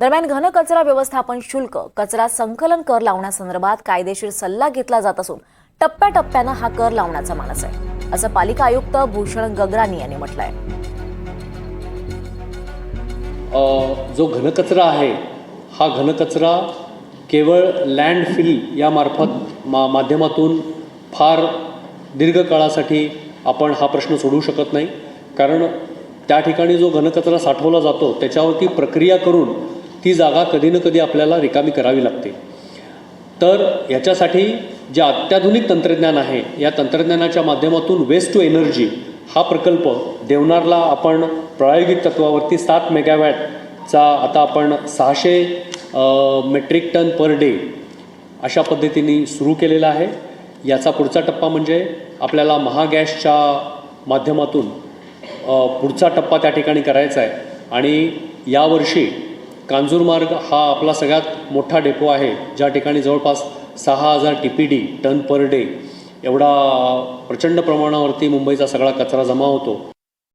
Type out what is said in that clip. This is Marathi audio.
दरम्यान घनकचरा व्यवस्थापन शुल्क कचरा संकलन कर लावण्यासंदर्भात कायदेशीर सल्ला घेतला जात असून टप्प्याटप्प्यानं हा कर लावण्याचा मानस आहे असं पालिका आयुक्त भूषण गगरानी यांनी म्हटलंय. जो घनकचरा आहे हा घनकचरा केवळ लँडफिल यामार्फत मा माध्यमातून फार दीर्घकाळासाठी आपण हा प्रश्न सोडवू शकत नाही. कारण त्या ठिकाणी जो घनकचरा साठवला जातो त्याच्यावरती प्रक्रिया करून ती जागा कधी ना कधी आपल्याला रिकामी करावी लागते. तर याच्यासाठी जे अत्याधुनिक तंत्रज्ञान आहे या तंत्रज्ञानाच्या माध्यमातून वेस्ट टू एनर्जी हा प्रकल्प देवनारला आपण प्रायोगिक तत्वावरती सात मेगावॅटचा आता आपण सहाशे मेट्रिक टन पर डे अशा पद्धतीने सुरू केलेला आहे. याचा पुढचा टप्पा म्हणजे आपल्याला महागॅसच्या माध्यमातून पुढचा टप्पा त्या ठिकाणी करायचा आहे. आणि यावर्षी कांजूरमार्ग हा आपला सगळ्यात मोठा डेपो आहे. ज्या ठिकाणी जवळपास सहा हजार T P D ton per day एवढा प्रचंड प्रमाणावरती मुंबईचा सगळा कचरा जमा होतो.